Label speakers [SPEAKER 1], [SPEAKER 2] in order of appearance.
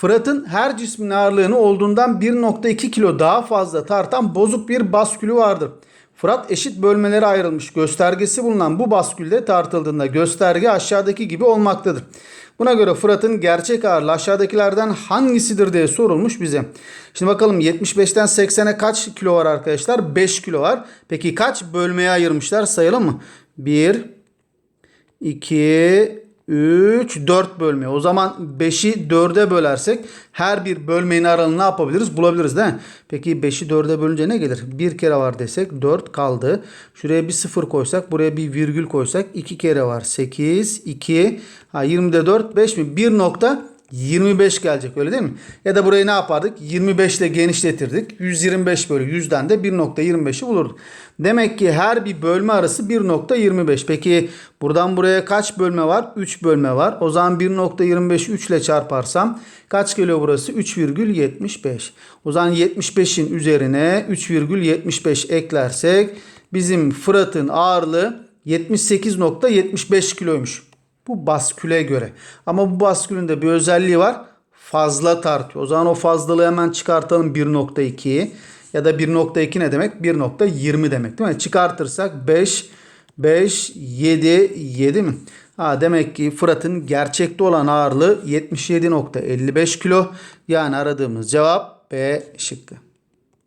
[SPEAKER 1] Fırat'ın her cismin ağırlığını olduğundan 1.2 kilo daha fazla tartan bozuk bir baskülü vardır. Fırat eşit bölmelere ayrılmış göstergesi bulunan bu baskülde tartıldığında gösterge aşağıdaki gibi olmaktadır. Buna göre Fırat'ın gerçek ağırlığı aşağıdakilerden hangisidir diye sorulmuş bize. Şimdi bakalım 75'ten 80'e kaç kilo var arkadaşlar? 5 kilo var. Peki kaç bölmeye ayırmışlar sayalım mı? 1, 2, 3, 4 bölme. O zaman 5'i 4'e bölersek her bir bölmenin aralığını ne yapabiliriz? Bulabiliriz değil mi? Peki 5'i 4'e bölünce ne gelir? Bir kere var desek 4 kaldı. Şuraya bir 0 koysak buraya bir virgül koysak 2 kere var. 8, 2, ha 20'de 4, 5 mi? 1 nokta 25 gelecek öyle değil mi? Ya da burayı ne yapardık? 25 ile genişletirdik. 125 bölü 100'den de 1.25'i bulurduk. Demek ki her bir bölme arası 1.25. Peki buradan buraya kaç bölme var? 3 bölme var. O zaman 1.25'i 3 ile çarparsam kaç geliyor burası? 3,75. O zaman 75'in üzerine 3,75 eklersek bizim Fırat'ın ağırlığı 78.75 kiloymuş. Bu basküle göre. Ama bu baskülün de bir özelliği var. Fazla tartıyor. O zaman o fazlalığı hemen çıkartalım 1.2'yi. Ya da 1.2 ne demek? 1.20 demek değil mi? Çıkartırsak 5, 5, 7, 7 mi? Ha, demek ki Fırat'ın gerçekte olan ağırlığı 77.55 kilo. Yani aradığımız cevap B şıkkı.